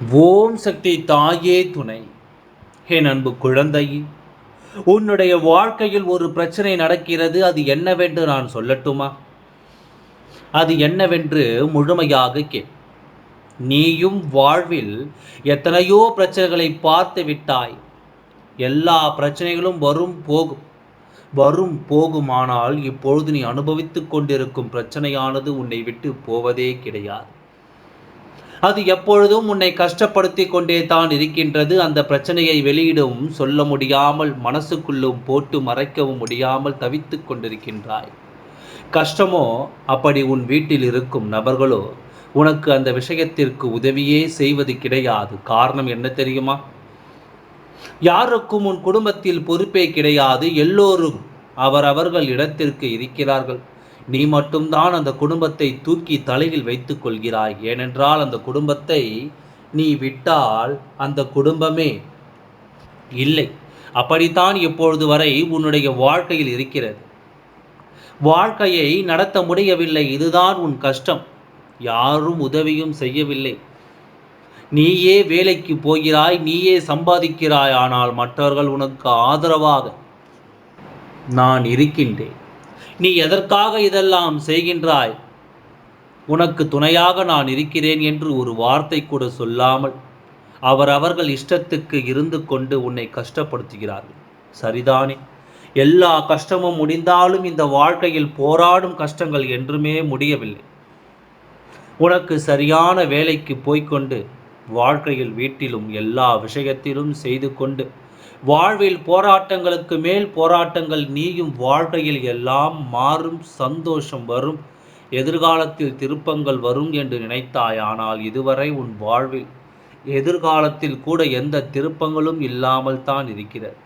ஓம் சக்தி தாயே துணை. என் அன்பு குழந்தையே உன்னுடைய வாழ்க்கையில் ஒரு பிரச்சனை நடக்கிறது அது என்னவென்று நான் சொல்லட்டுமா? அது என்னவென்று முழுமையாக கே நீயும் வாழ்வில் எத்தனையோ பிரச்சனைகளை பார்த்து விட்டாய். எல்லா பிரச்சனைகளும் வரும் போகும் வரும் போகுமானால் இப்பொழுது நீ அனுபவித்துக் கொண்டிருக்கும் பிரச்சனையானது உன்னை விட்டு போவதே கிடையாது. அது எப்பொழுதும் உன்னை கஷ்டப்படுத்தி கொண்டே தான் இருக்கின்றது. அந்த பிரச்சனையை வெளியிடவும் சொல்ல முடியாமல் மனசுக்குள்ளும் போட்டு மறைக்கவும் முடியாமல் தவித்து கொண்டிருக்கின்றாய். கஷ்டமோ அப்படி உன் வீட்டில் இருக்கும் நபர்களோ உனக்கு அந்த விஷயத்திற்கு உதவியே செய்வது கிடையாது. காரணம் என்ன தெரியுமா? யாருக்கும் உன் குடும்பத்தில் பொறுப்பே கிடையாது. எல்லோரும் அவரவர்கள் இடத்திற்கு இருக்கிறார்கள். நீ மட்டும்தான் அந்த குடும்பத்தை தூக்கி தலையில் வைத்துக் கொள்கிறாய். ஏனென்றால் அந்த குடும்பத்தை நீ விட்டால் அந்த குடும்பமே இல்லை. அப்படித்தான் இப்பொழுது வரை உன்னுடைய வாழ்க்கையில் இருக்கிறது. வாழ்க்கையை நடத்த முடியவில்லை. இதுதான் உன் கஷ்டம். யாரும் உதவியும் செய்யவில்லை. நீயே வேலைக்கு போகிறாய். நீயே சம்பாதிக்கிறாய். ஆனால் மற்றவர்கள் உனக்கு ஆதரவாக நான் இருக்கின்றேன். நீ எதற்காக இதெல்லாம் செய்கின்றாய்? உனக்கு துணையாக நான் இருக்கிறேன் என்று ஒரு வார்த்தை கூட சொல்லாமல் அவர் அவர்கள் இஷ்டத்துக்கு இருந்து கொண்டு உன்னை கஷ்டப்படுத்துகிறார்கள். சரிதானே? எல்லா கஷ்டமும் முடிந்தாலும் இந்த வாழ்க்கையில் போராடும் கஷ்டங்கள் என்றுமே முடியவில்லை. உனக்கு சரியான வேலைக்கு போய்க்கொண்டு வாழ்க்கையில் வீட்டிலும் எல்லா விஷயத்திலும் செய்து கொண்டு வாழ்வில் போராட்டங்களுக்கு மேல் போராட்டங்கள் நீயும் வாழ்க்கையில் எல்லாம் மாறும் சந்தோஷம் வரும் எதிர்காலத்தில் திருப்பங்கள் வரும் என்று நினைத்தாய் ஆனால் இதுவரை உன் வாழ்வில் எதிர்காலத்தில் கூட எந்த திருப்பங்களும் இல்லாமல் தான் இருக்கிறது.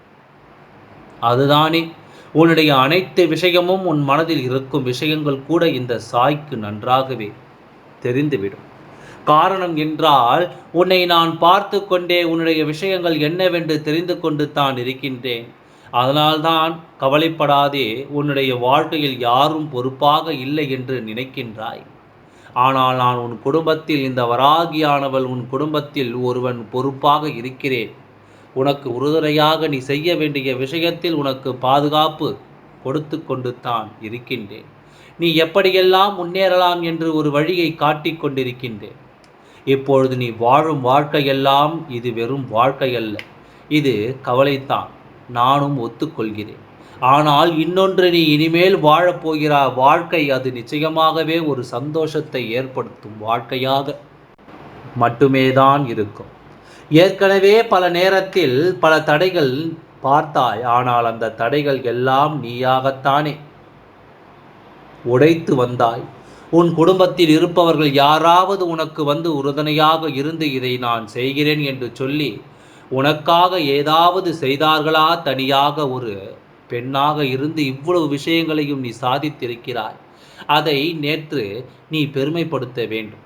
அதுதானே உன்னுடைய அனைத்து விஷயமும் உன் மனதில் இருக்கும் விஷயங்கள் கூட இந்த சாய்க்கு நன்றாகவே தெரிந்துவிடும். காரணம் என்றால் உன்னை நான் பார்த்து கொண்டே உன்னுடைய விஷயங்கள் என்னவென்று தெரிந்து கொண்டு தான் இருக்கின்றேன். அதனால்தான் கவலைப்படாதே உன்னுடைய வாழ்க்கையில் யாரும் பொறுப்பாக இல்லை என்று நினைக்கின்றாய். ஆனால் நான் உன் குடும்பத்தில் இந்த வராகியானவள் உன் குடும்பத்தில் ஒருவன் பொறுப்பாக இருக்கிறேன். உனக்கு உறுதுணையாக நீ செய்ய வேண்டிய விஷயத்தில் உனக்கு பாதுகாப்பு கொடுத்து கொண்டு தான் இருக்கின்றேன். நீ எப்படியெல்லாம் முன்னேறலாம் என்று ஒரு வழியை காட்டிக் கொண்டிருக்கின்றேன். இப்பொழுது நீ வாழும் வாழ்க்கையெல்லாம் இது வெறும் வாழ்க்கையல்ல. இது கவலைத்தான் நானும் ஒத்துக்கொள்கிறேன். ஆனால் இன்னொன்று நீ இனிமேல் வாழப்போகிற வாழ்க்கை அது நிச்சயமாகவே ஒரு சந்தோஷத்தை ஏற்படுத்தும் வாழ்க்கையாக மட்டுமே தான் இருக்கும். ஏற்கனவே பல நேரத்தில் பல தடைகள் பார்த்தாய். ஆனால் அந்த தடைகள் எல்லாம் நீயாகத்தானே உடைத்து வந்தாய். உன் குடும்பத்தில் இருப்பவர்கள் யாராவது உனக்கு வந்து உறுதுணையாக இருந்து இதை நான் செய்கிறேன் என்று சொல்லி உனக்காக ஏதாவது செய்தார்களா? தனியாக ஒரு பெண்ணாக இருந்து இவ்வளவு விஷயங்களையும் நீ சாதித்திருக்கிறாய். அதை நேற்று நீ பெருமைப்படுத்த வேண்டும்.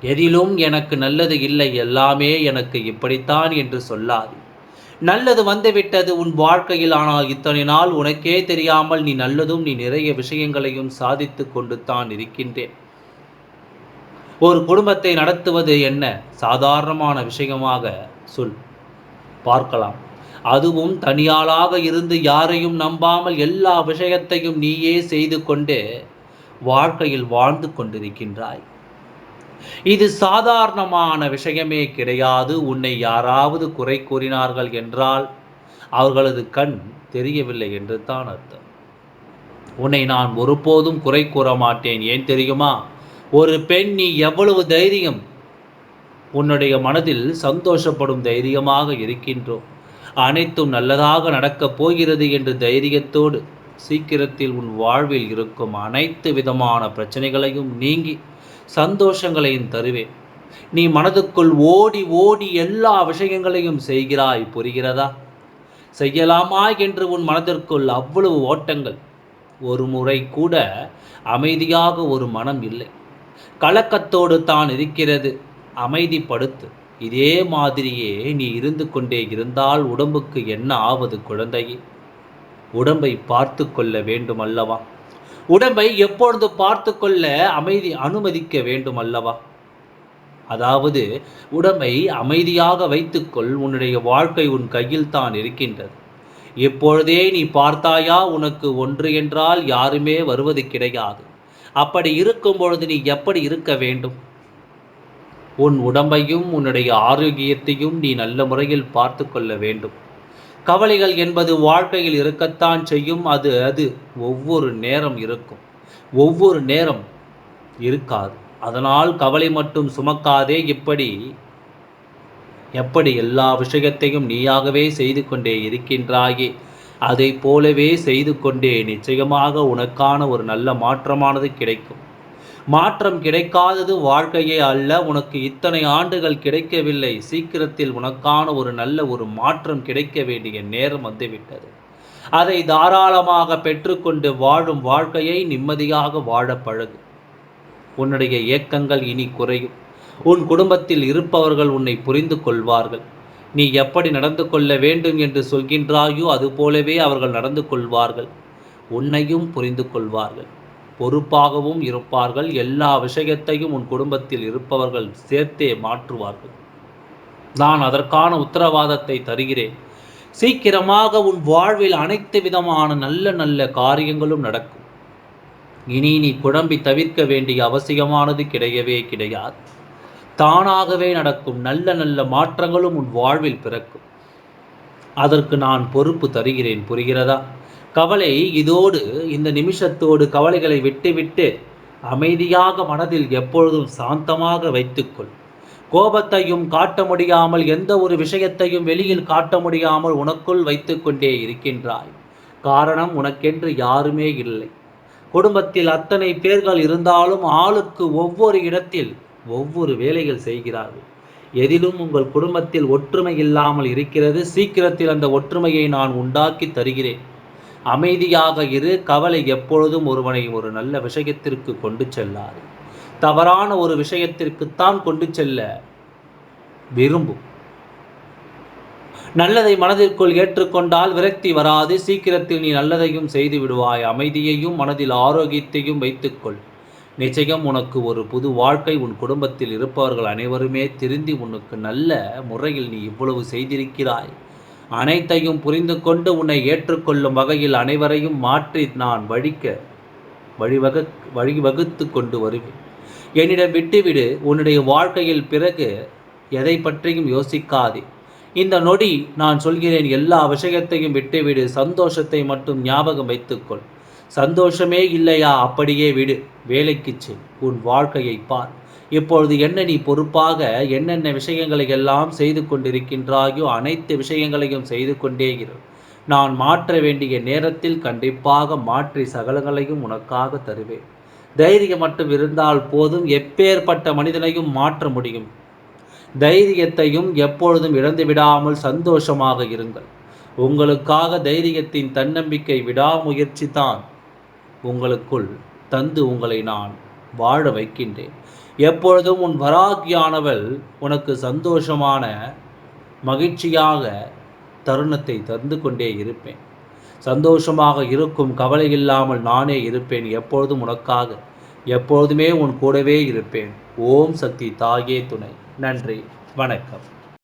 எதிலும் எனக்கு நல்லது இல்லை. எல்லாமே எனக்கு இப்படித்தான் என்று சொல்லாது. நல்லது வந்துவிட்டது உன் வாழ்க்கையில் ஆனால் இத்தனை நாள் உனக்கே தெரியாமல் நீ நல்லதும் நீ நிறைய விஷயங்களையும் சாதித்து கொண்டு தான் இருக்கின்றேன். ஒரு குடும்பத்தை நடத்துவது என்ன? சாதாரணமான விஷயமாக சொல். பார்க்கலாம். அதுவும் தனியாளாக இருந்து யாரையும் நம்பாமல் எல்லா விஷயத்தையும் நீயே செய்து கொண்டு வாழ்க்கையில் வாழ்ந்து கொண்டிருக்கின்றாய். இது சாதாரணமான விஷயமே கிடையாது. உன்னை யாராவது குறை கூறினார்கள் என்றால் அவர்களது கண் தெரியவில்லை என்று தான் அர்த்தம். உன்னை நான் ஒருபோதும் குறை கூற மாட்டேன். ஏன் தெரியுமா? ஒரு பெண் நீ எவ்வளவு தைரியம் உன்னுடைய மனதில் சந்தோஷப்படும் தைரியமாக இருக்கின்றோம் அனைத்தும் நல்லதாக நடக்கப் போகிறது என்று தைரியத்தோடு சீக்கிரத்தில் உன் வாழ்வில் இருக்கும் அனைத்து விதமான பிரச்சனைகளையும் நீங்கி சந்தோஷங்களையும் தருவேன். நீ மனதுக்குள் ஓடி ஓடி எல்லா விஷயங்களையும் செய்கிறாய் புரிகிறதா? செய்யலாமா என்று உன் மனதிற்குள் அவ்வளவு ஓட்டங்கள். ஒரு முறை கூட அமைதியாக ஒரு மனம் இல்லை. கலக்கத்தோடு தான் இருக்கிறது. அமைதிப்படுத்து. இதே மாதிரியே நீ இருந்து கொண்டே இருந்தால் உடம்புக்கு என்ன ஆவது குழந்தையே? உடம்பை பார்த்து கொள்ள வேண்டும் அல்லவா உடம்பை எப்பொழுது பார்த்து கொள்ள அமைதி அனுமதிக்க வேண்டும் அல்லவா அதாவது உடம்பை அமைதியாக வைத்துக்கொள் உன்னுடைய வாழ்க்கை உன் கையில் தான் இருக்கின்றது. எப்பொழுதே நீ பார்த்தாயா உனக்கு ஒன்று என்றால் யாருமே வருவது கிடையாது. அப்படி இருக்கும் பொழுது நீ எப்படி இருக்க வேண்டும்? உன் உடம்பையும் உன்னுடைய ஆரோக்கியத்தையும் நீ நல்ல முறையில் பார்த்து கொள்ள வேண்டும். கவலைகள் என்பது வாழ்க்கையில் இருக்கத்தான் செய்யும். அது அது ஒவ்வொரு நேரம் இருக்கும். ஒவ்வொரு நேரம் இருக்காது. அதனால் கவலை மட்டும் சுமக்காதே. இப்படி எப்படி எல்லா விஷயத்தையும் நீயாகவே செய்து கொண்டே இருக்கின்றாயே. அதை போலவே செய்து கொண்டே நிச்சயமாக உனக்கான ஒரு நல்ல மாற்றமானது கிடைக்கும். மாற்றம் கிடைக்காதது வாழ்க்கையே அல்ல. உனக்கு இத்தனை ஆண்டுகள் கிடைக்கவில்லை. சீக்கிரத்தில் உனக்கான ஒரு நல்ல ஒரு மாற்றம் கிடைக்க வேண்டிய நேரம் வந்துவிட்டது. அதை தாராளமாக பெற்றுக்கொண்டு வாழும் வாழ்க்கையை நிம்மதியாக வாழ பழகு. உன்னுடைய ஏக்கங்கள் இனி குறையும். உன் குடும்பத்தில் இருப்பவர்கள் உன்னை புரிந்து கொள்வார்கள். நீ எப்படி நடந்து கொள்ள வேண்டும் என்று சொல்கின்றாயோ அதுபோலவே அவர்கள் நடந்து கொள்வார்கள். உன்னையும் புரிந்து கொள்வார்கள். பொறுப்பாகவும் இருப்பார்கள். எல்லா விஷயத்தையும் உன் குடும்பத்தில் இருப்பவர்கள் சேர்த்தே மாற்றுவார்கள். நான் அதற்கான உத்தரவாதத்தை தருகிறேன். சீக்கிரமாக உன் வாழ்வில் அனைத்து விதமான நல்ல நல்ல காரியங்களும் நடக்கும். இனி நீ குழம்பி தவிர்க்க வேண்டிய அவசியமானது கிடையவே கிடையாது. தானாகவே நடக்கும் நல்ல நல்ல மாற்றங்களும் உன் வாழ்வில் பிறக்கும். அதற்கு நான் பொறுப்பு தருகிறேன். புரிகிறதா? கவலை இதோடு இந்த நிமிஷத்தோடு கவலைகளை விட்டுவிட்டு அமைதியாக மனதில் எப்பொழுதும் சாந்தமாக வைத்துக்கொள். கோபத்தையும் காட்ட முடியாமல் எந்த ஒரு விஷயத்தையும் வெளியில் காட்ட முடியாமல் உனக்குள் வைத்து கொண்டே இருக்கின்றாய். காரணம் உனக்கென்று யாருமே இல்லை. குடும்பத்தில் அத்தனை பேர்கள் இருந்தாலும் ஆளுக்கு ஒவ்வொரு இடத்தில் ஒவ்வொரு வேலைகள் செய்கிறார்கள். எதிலும் உங்கள் குடும்பத்தில் ஒற்றுமை இல்லாமல் இருக்கிறது. சீக்கிரத்தில் அந்த ஒற்றுமையை நான் உண்டாக்கி தருகிறேன். அமைதியாக இரு கவலை எப்பொழுதும் ஒருவனை ஒரு நல்ல விஷயத்திற்கு கொண்டு செல்லாது. தவறான ஒரு விஷயத்திற்குத்தான் கொண்டு செல்ல விரும்பும். நல்லதை மனதிற்குள் ஏற்றுக்கொண்டால் விரக்தி வராது. சீக்கிரத்தில் நீ நல்லதையும் செய்து விடுவாய். அமைதியையும் மனதில் ஆரோக்கியத்தையும் வைத்துக்கொள். நிச்சயம் உனக்கு ஒரு புது வாழ்க்கை உன் குடும்பத்தில் இருப்பவர்கள் அனைவருமே திருந்தி உனக்கு நல்ல முறையில் நீ இவ்வளவு செய்திருக்கிறாய். அனைத்தையும் புரிந்து கொண்டு உன்னை ஏற்றுக்கொள்ளும் வகையில் அனைவரையும் மாற்றி நான் வழிக்க வழிவக வழிவகுத்து கொண்டு வருவேன். என்னிடம் விட்டுவிடு. உன்னுடைய வாழ்க்கையில் பிறகு எதை பற்றியும் யோசிக்காதே. இந்த நொடி நான் சொல்கிறேன் எல்லா விஷயத்தையும் விட்டுவிடு. சந்தோஷத்தை மட்டும் ஞாபகம் வைத்துக்கொள். சந்தோஷமே இல்லையா? அப்படியே விடு. வேலைக்கு செல். உன் வாழ்க்கையை பார். இப்பொழுது என்ன நீ பொறுப்பாக என்னென்ன விஷயங்களை எல்லாம் செய்து கொண்டிருக்கின்றாயோ அனைத்து விஷயங்களையும் செய்து கொண்டே இரு. நான் மாற்ற வேண்டிய நேரத்தில் கண்டிப்பாக மாற்றி சகலங்களையும் உனக்காக தருவேன். தைரியம் மட்டும் இருந்தால் போதும். எப்பேற்பட்ட மனிதனையும் மாற்ற முடியும். தைரியத்தையும் எப்பொழுதும் இழந்து விடாமல் சந்தோஷமாக இருங்கள். உங்களுக்காக தைரியத்தின் தன்னம்பிக்கை விடாமுயற்சி தான். உங்களுக்குள் தந்து உங்களை நான் வாழ வைக்கின்றேன். எப்பொழுதும் உன் வராகியானவள் உனக்கு சந்தோஷமான மகிழ்ச்சியாக தருணத்தை தந்து கொண்டே இருப்பேன். சந்தோஷமாக இருக்கும் கவலை இல்லாமல் நானே இருப்பேன் எப்பொழுதும் உனக்காக. எப்பொழுதுமே உன் கூடவே இருப்பேன். ஓம் சக்தி தாயே துணை. நன்றி. வணக்கம்.